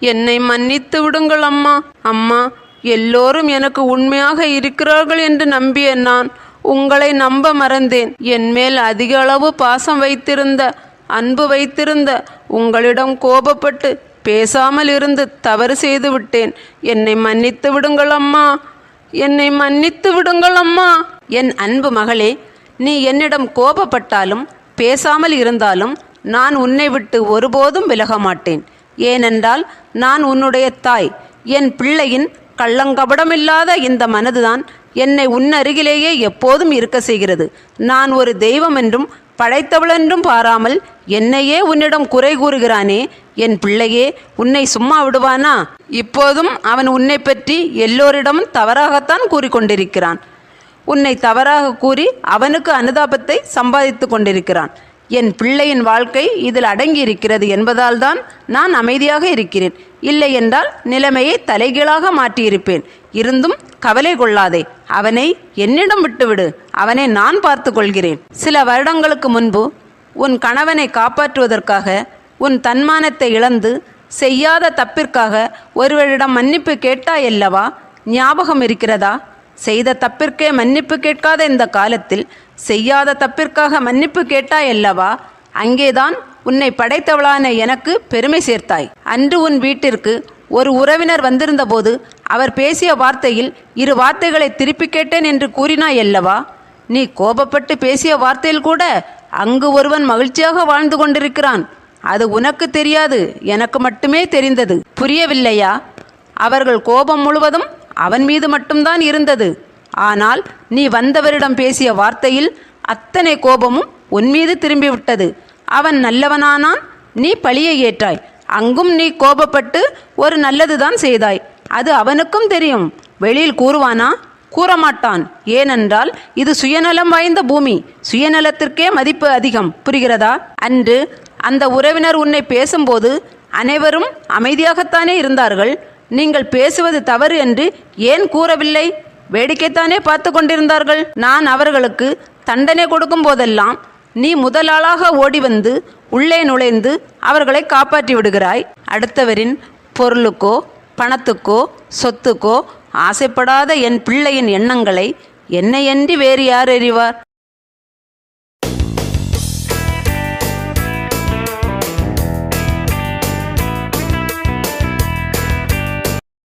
என்னை மன்னித்து விடுங்கள் அம்மா. அம்மா எல்லோரும் எனக்கு உண்மையாக இருக்கிறார்கள் என்று நம்பிய நான் உங்களை நம்ப மறந்தேன். என் மேல் அதிக அளவு பாசம் வைத்திருந்த அன்பு வைத்திருந்த உங்களிடம் கோபப்பட்டு பேசாமல் இருந்து தவறு செய்து விட்டேன். என்னை மன்னித்து விடுங்கள் அம்மா. என்னை மன்னித்து விடுங்கள் அம்மா. என் அன்பு மகளே நீ என்னிடம் கோபப்பட்டாலும் பேசாமல் இருந்தாலும் நான் உன்னை விட்டு ஒருபோதும் விலக மாட்டேன். ஏனென்றால் நான் உன்னுடைய தாய். என் பிள்ளையின் கள்ளங்கபடமில்லாத இந்த மனதுதான் என்னை உன் அருகிலேயே எப்போதும் இருக்க செய்கிறது. நான் ஒரு தெய்வம் என்றும் படைத்தவளென்றும் பாராமல் என்னையே உன்னிடம் குறை கூறுகிறானே. என் பிள்ளையே உன்னை சும்மா விடுவானா? இப்போதும் அவன் உன்னை பற்றி எல்லோரிடமும் தவறாகத்தான் கூறிக்கொண்டிருக்கிறான். உன்னை தவறாக கூறி அவனுக்கு அனுதாபத்தை சம்பாதித்து கொண்டிருக்கிறான். என் பிள்ளையின் வாழ்க்கை இதில் அடங்கி இருக்கிறது என்பதால்தான் நான் அமைதியாக இருக்கிறேன். இல்லை என்றால் நிலைமையை தலைகீழாக மாற்றியிருப்பேன். இருந்தும் கவலை கொள்ளாதே. அவனை என்னிடம் விட்டுவிடு. அவனை நான் பார்த்து கொள்கிறேன். சில வருடங்களுக்கு முன்பு உன் கணவனை காப்பாற்றுவதற்காக உன் தன்மானத்தை இழந்து செய்யாத தப்பிற்காக ஒருவரிடம் மன்னிப்பு கேட்டாயல்லவா ஞாபகம் இருக்கிறதா? செய்த தப்பிற்கே மன்னிப்பு கேட்காத இந்த காலத்தில் செய்யாத தப்பிற்காக மன்னிப்பு கேட்டாயல்லவா அங்கேதான் உன்னை படைத்தவளான எனக்கு பெருமை சேர்த்தாய். அன்று உன் வீட்டிற்கு ஒரு உறவினர் வந்திருந்தபோது அவர் பேசிய வார்த்தையில் இரு வார்த்தைகளை திருப்பி கேட்டேன் என்று கூறினாயல்லவா நீ கோபப்பட்டு பேசிய வார்த்தையில் கூட அங்கு ஒருவன் மகிழ்ச்சியாக வாழ்ந்து கொண்டிருக்கிறான். அது உனக்கு தெரியாது எனக்கு மட்டுமே தெரிந்தது. புரியவில்லையா? அவர்கள் கோபம் முழுவதும் அவன் மீது மட்டும்தான் இருந்தது. ஆனால் நீ வந்தவரிடம் பேசிய வார்த்தையில் அத்தனை கோபமும் உன் மீது திரும்பிவிட்டது. அவன் நல்லவனானான் நீ பழியை ஏற்றாய். அங்கும் நீ கோபப்பட்டு ஒரு நல்லதுதான் செய்தாய். அது அவனுக்கும் தெரியும். வெளியில் கூறுவானா? கூறமாட்டான். ஏனென்றால் இது சுயநலம் வாய்ந்த பூமி. சுயநலத்திற்கே மதிப்பு அதிகம். புரிகிறதா? அன்று அந்த உறவினர் உன்னை பேசும்போது அனைவரும் அமைதியாகத்தானே இருந்தார்கள். நீங்கள் பேசுவது தவறு என்று ஏன் கூறவில்லை? வேடிக்கைத்தானே பார்த்து கொண்டிருந்தார்கள். நான் அவர்களுக்கு தண்டனை கொடுக்கும் போதெல்லாம் நீ முதலாளாக ஓடி வந்து உள்ளே நுழைந்து அவர்களை காப்பாற்றி விடுகிறாய். அடுத்தவரின் பொருளுக்கோ பணத்துக்கோ சொத்துக்கோ ஆசைப்படாத என் பிள்ளையின் எண்ணங்களை என்னையன்றி வேறு யார் அறிவார்